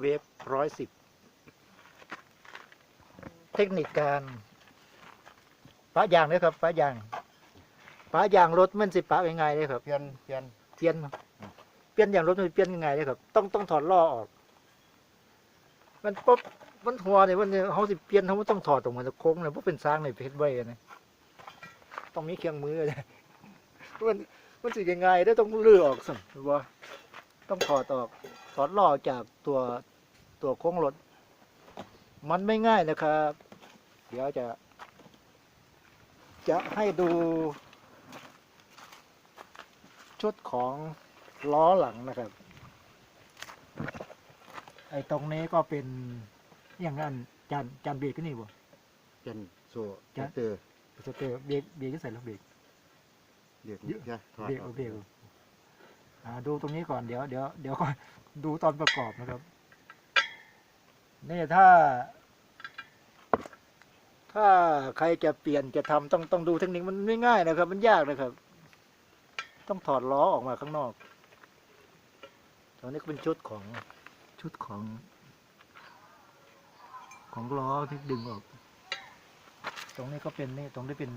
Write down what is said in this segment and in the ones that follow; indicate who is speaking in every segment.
Speaker 1: เวฟร้อยสิบเทคนิคการปะยางเลยครับปะยางปะยางรถมันสิปะยังไงเลยครับ
Speaker 2: เปลี่ยนเปลี่ยน
Speaker 1: เปลี่ยนเปลี่ยนอย่างรถมันเปลี่ยนยังไงเลยครับ ต้องต้องถอดล้อออก มันปุ๊บมันหัวเนี่ยมันเนี่ยเขาสิเปลี่ยนเขาต้องถอดตรงมันโค้งเลยเพราะเป็นสร้างในเพชรไว้นะต้องมีเครื่องมือเลยมันมันสิยังไงได้ต้องเลือกออกสิว่าต้องถอดออก ถอดล้อออกจากตัวตัวโค้งรถ มันไม่ง่ายนะครับ เดี๋ยวจะ จะให้ดู ชุดของล้อหลังนะครับ ไอ้ตรงนี้ก็เป็นอย่างนั้นจานจานเบรกก็นี่บ่
Speaker 2: เปลี่ยนโซ่
Speaker 1: จ๊ะ
Speaker 2: เตอร์
Speaker 1: สเตอร์เบรกเบรกก็ใส่แล้วเบรก
Speaker 2: เด็ก
Speaker 1: เยอะ
Speaker 2: ใช่ถอด
Speaker 1: เบรก
Speaker 2: อ
Speaker 1: เอา
Speaker 2: อก
Speaker 1: เบรกเอาอ่าดูตรงนี้ก่อนเดี๋ยวเดี๋ยวเดี๋ยวก่อน ดูตอนประกอบนะครับ นี่ถ้า ถ้าใครจะเปลี่ยนจะทำต้องต้องดูเทคนิคมันไม่ง่ายนะครับ มันยากนะครับ ต้องถอดล้อออกมาข้างนอกตรงนี้ก็เป็นชุดของชุดของ ของล้อที่ดึงออก ตรงนี้ก็เป็นนี่ตรงนี้เป็น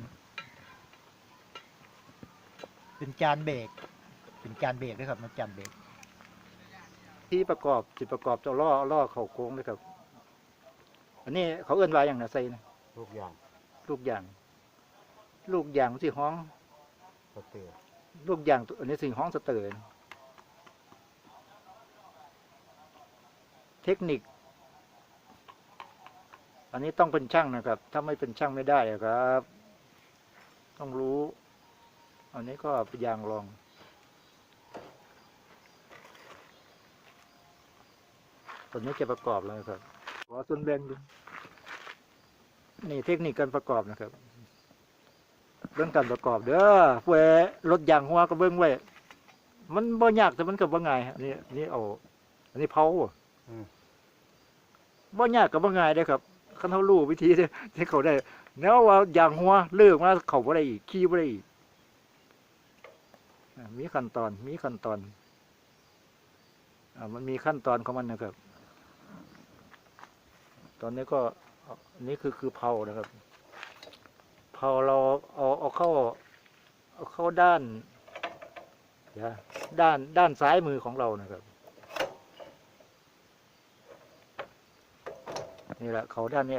Speaker 1: เป็นจานเบรกเป็นจานเบรกนะครับมันจานเบรก ที่ประกอบจิประกอบเจ้าล้อล้อเข่าโค้งเลยครับ อันนี้เขาเอื้อนว่าอย่างนะใส่นะ
Speaker 2: ทุกอย่าง
Speaker 1: ลูกยางลูกยางที่ห้อง
Speaker 2: สเตอร์
Speaker 1: ลูกยางตัวอันนี้สิ่งห้องสเตอร์นะเทคนิค อันนี้ต้องเป็นช่างนะครับ ถ้าไม่เป็นช่างไม่ได้อะครับ ต้องรู้ อันนี้ก็เป็นยางรอง ตอนนี้จะประกอบแล้วนะครับขอส่วนแบ่งดูนี่เทคนิคการประกอบนะครับ เรื่องการประกอบเด้อผู้ใดรถยางหัวก็เบิ่งไว้ มันบ่ยากแต่มันก็บ่ง่ายอันนี้อันนี้เอาอันนี้เผาอะ
Speaker 2: อืม
Speaker 1: บ่ยากก็บ่ง่ายเด้อครับคันเฮารู้วิธีที่ที่เขาได้แนวว่ายางหัวเลิกมาเข้าบ่ได้อีกขี่บ่ได้อีกอ่ามีขั้นตอนมีขั้นตอนอ่ามันมีขั้นตอนของมันนะครับ ตอนนี้ก็นนี้คือคือเผานะครับเพอเราเอาเอาเข้าเอาเข้าด้านยาด้านด้านซ้ายมือของเรานะครับ นี่แหละเขาด้านนี้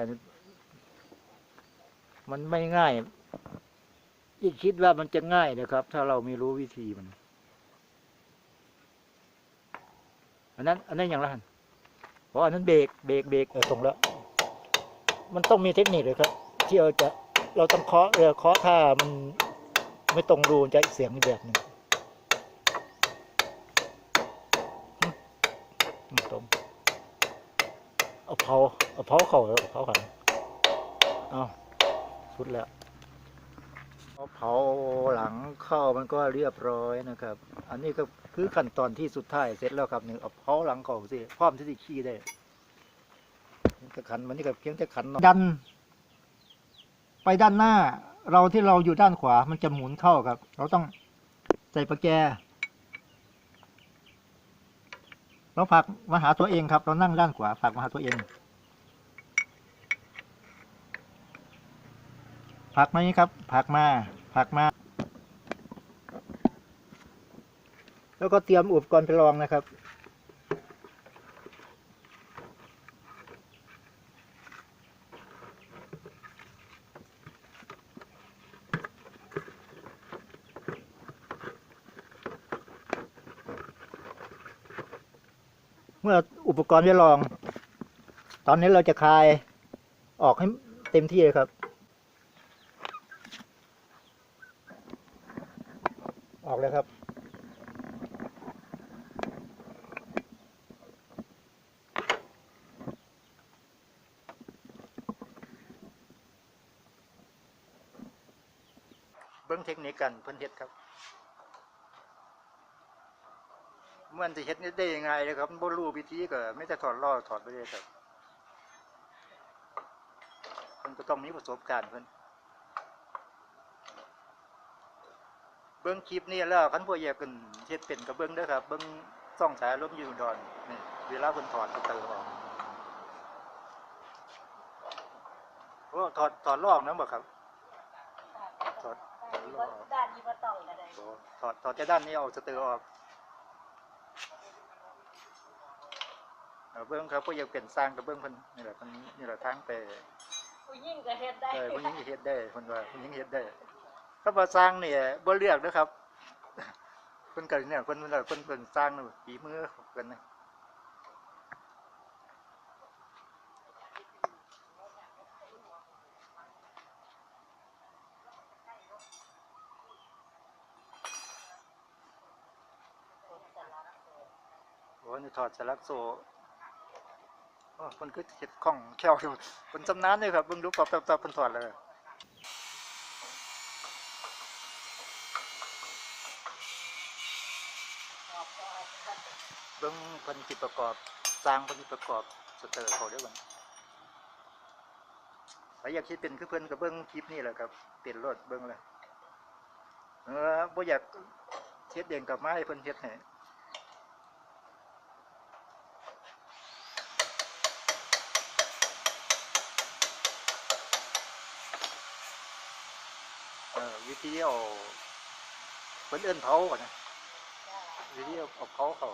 Speaker 1: มันไม่ง่ายอีกคิดว่ามันจะง่ายนะครับ ถ้าเราไม่รู้วิธีมัน อันนั้น อันนั้นอย่างไรหันเพราะอันนั้นเบรกเบรกเบรกเออตรงแล้ว มันต้องมีเทคนิคเลยครับ ที่เราจะเราต้องเคาะเออเคาะถ้ามันไม่ตรงรูจะเสียงอีกแบบหนึ่งอืมอืมตรงเอาเผาเอาเผาเข่าเอาเผาขันเอาสุดแล้วเอาเผาหลังเข้ามันก็เรียบร้อยนะครับ อันนี้ก็คือขั้นตอนที่สุดท้ายเสร็จแล้วครับนี่เอาเผาหลังเข้าสิพร้อมที่จะขี่ได้ จะขันมันนี่ก็เพียงแต่ขันเนาะดัน ไปด้านหน้า เราที่เราอยู่ด้านขวา มันจะหมุนเข้าครับ เราต้องใส่ประแจเราผักมาหาตัวเองครับ เรานั่งด้านขวาผักมาหาตัวเองผักมานี้ครับผักมาผักมา แล้วก็เตรียมอุปกรณ์ไปลองนะครับ เมื่ อุปกรณ์ได้ลอง ตอนนี้เราจะคลายออกให้เต็มที่เลยครับ ออกเลยครับ เบิ้องเทคนิคกันเพิ่อนเฮ็ดครับ มันจะเฮ็ดได้ยังไงเลยครับบ่รู้วิธีก็ไม่แต่ถอดล้อถอดไปเลยครับเพิ่นก็ต้องมีประสบการณ์เพิ่นเบิ่งคลิปนี้แล้วคันบ่อยากกันเฮ็ดเป็นก็เบิ่งเด้อครับ เบิ่งซ่องสายลมอยู่อุดอนนี่เวลาเพิ่นถอดสเตอร์ออกโอ้ถอดถอดลอกนะบ่ครับ ถอดถอดลอก
Speaker 3: ด้านนี้บ่ต้องก็ได้
Speaker 1: โอ้ถอดถอดจากด้านนี้เอาสเตอร์ออก เอาเบิ้งครับก็อยากเปลี่ยนสร้างกับเบิ้งเพิ่นนี่แหละเพิ่นนี่แหละทางไป
Speaker 3: ผู้หญิงก็เฮ็ดได้
Speaker 1: เออผู้หญิงก็เฮ็ดได้เพิ่นว่าผู้หญิงเฮ็ดได้ถ้าบ่สร้างนี่บ่เลือกเด้อครับเพิ่นก็เนี่ยเพิ่นเพิ่นเพิ่นเพิ่นสร้างนี่ฝีมือของเพิ่นนะโอ้นี่ถอดสลักโซ่ โอ้เพิ่นคือเฮ็ดคล่องแคล่วอยู่เพิ่นชำนาญเลยครับเบิ่งดูปั๊บปั๊บปั๊บเพิ่นถอดเลยเบิ่งพิ่นสิประกอบสร้างพิ่นสิประกอบสเตอร์เขาเด้อบัดถ้าอยากคิดเป็นคือเพิ่อนก็เบิ่งคลิปนี่แหละครับเป็นรถเบิ่งเลยเออบ่อยากเฮ็ดเองกับไม้เพิ่นเฮ็ดให้ วิธีเอาเพิ่นเอิ้นเผาก่อนนะวิธีเอาเอาเผาเขา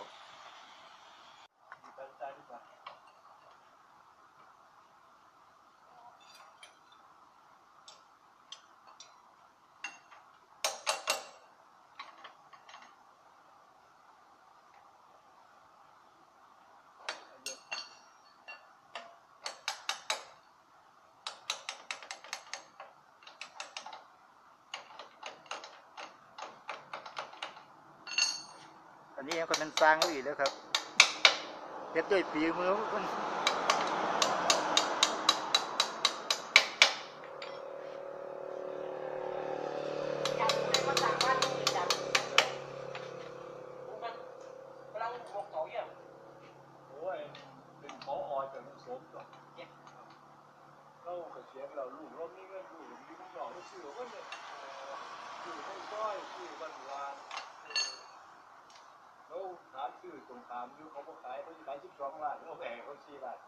Speaker 1: นี้ก็เป็นสร้างอีกแล้วครับเฮ็ดด้วยฝีมือมัน
Speaker 3: จับเป็นภาษาบ้านนี่จับมันกำลังบอกเขาอยู่
Speaker 4: โอ้ยเป็นพออจากลูกสมก่อนเราก็เสียงเราลูกเรามีเงินอยู่มีลูกน้องเราซื้อก็เนี่ยซื้อให้ก้อยซื้อบันวาน ราถามซื้อตรงตามอยู่เขาบอกขายเขาขายสิบสองล้านเราแบ่งเขาสี่ล้าน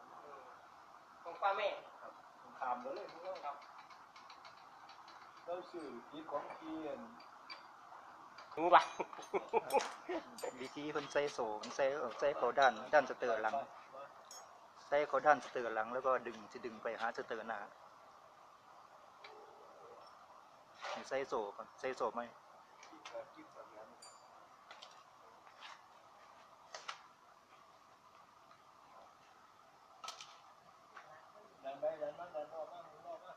Speaker 3: ของป้าแม่
Speaker 4: ครับตรงตามเราเลยพวกเราครับเราซื้อกินของเกียน
Speaker 3: รู้ป่ะ
Speaker 1: วิธีเพิ่นใส่โซ่มันใส่เอาใส่เขาด้านด้านสเตอร์หลังใส่เขาด้านสเตอร์หลัง แล้วก็ดึงสิดึงไปหาสเตอร์หน้าให้ใส่โซ่ก่อนใส่โซ่ไหม
Speaker 4: กินแบบนั้นดันไปดันมาดันออกมาดันออกมา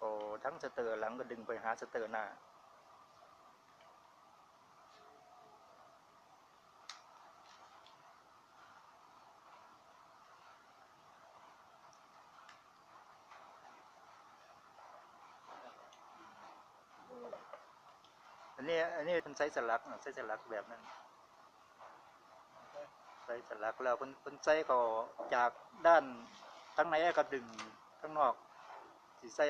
Speaker 1: โอ้ทั้ง สเตอร์หลังก็ดึงไปหาสเตอร์หน้า อันนี้อันนี้เป็นไซส์สลักไซส์สลักแบบนั้นไซส์สลักแล้วเป็นเป็นไซส์ก็จากด้านทั้งในก็ดึงทั้งนอก สิใส่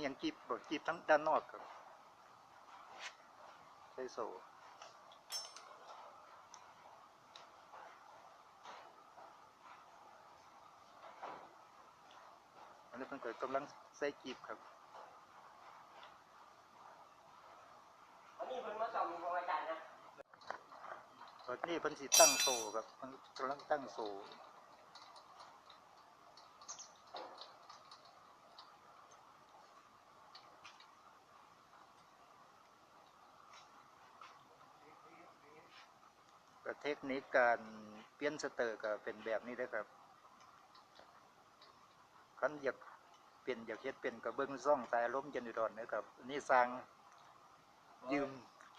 Speaker 1: อย่างกีบบ่กีบทั้งด้านนอกครับใส่โซ่อันนี้เพิ่นก็กำลังใส่กีบครับ
Speaker 3: อันนี้เพิ่งมาสอนของอาจารย์นะ
Speaker 1: ตอนนี้เพิ่นสิตั้งโซ่ครับเพิ่นกำลังตั้งโซ่ ก็เทคนิคการเปลี่ยนสเตอร์ก็เป็นแบบนี้เด้ครับคันอยากเปลี่ยนอยากเฮ็ดเป็นก็เบิ่งซ่องสายล้มเย็นอยู่ดอนนะครับนนี้สร้างยืม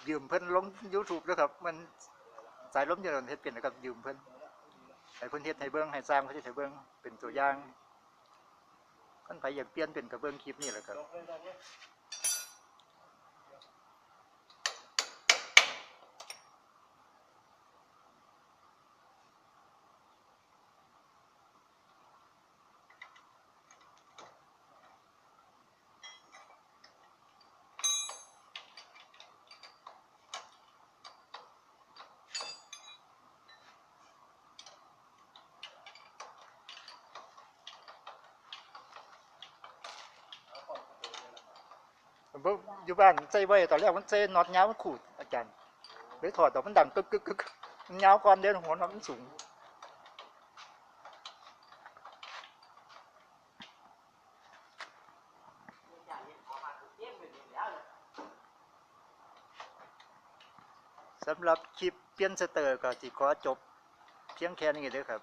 Speaker 1: ยืมเพิ่นลง YouTube นะครับ มันสายล้มเย็นอยู่ดอนเฮ็ดเป็นนะครับยืมเพิ่นให้เพิ่นเฮ็ดให้เบิ่งให้สร้างเพิ่นเฮ็ดให้เบิ่งเป็นตัวอย่างคันใครอยากเปลี่ยนเป็นก็เบิ่งคลิปนี้แหละครับ อยู่บ้านใส่ไว้ตอนแรกมันใส่น็อตยาวมันขูดอาจารย์เลยถอดแต่มันดังกึกกึกกึกมันยาวก่อนเดี๋ยวหัวน็อตมันสูงสำหรับคลิปเปลี่ยนสเตอร์ก็สิขอจบ เพียงแค่นี้เด้อครับ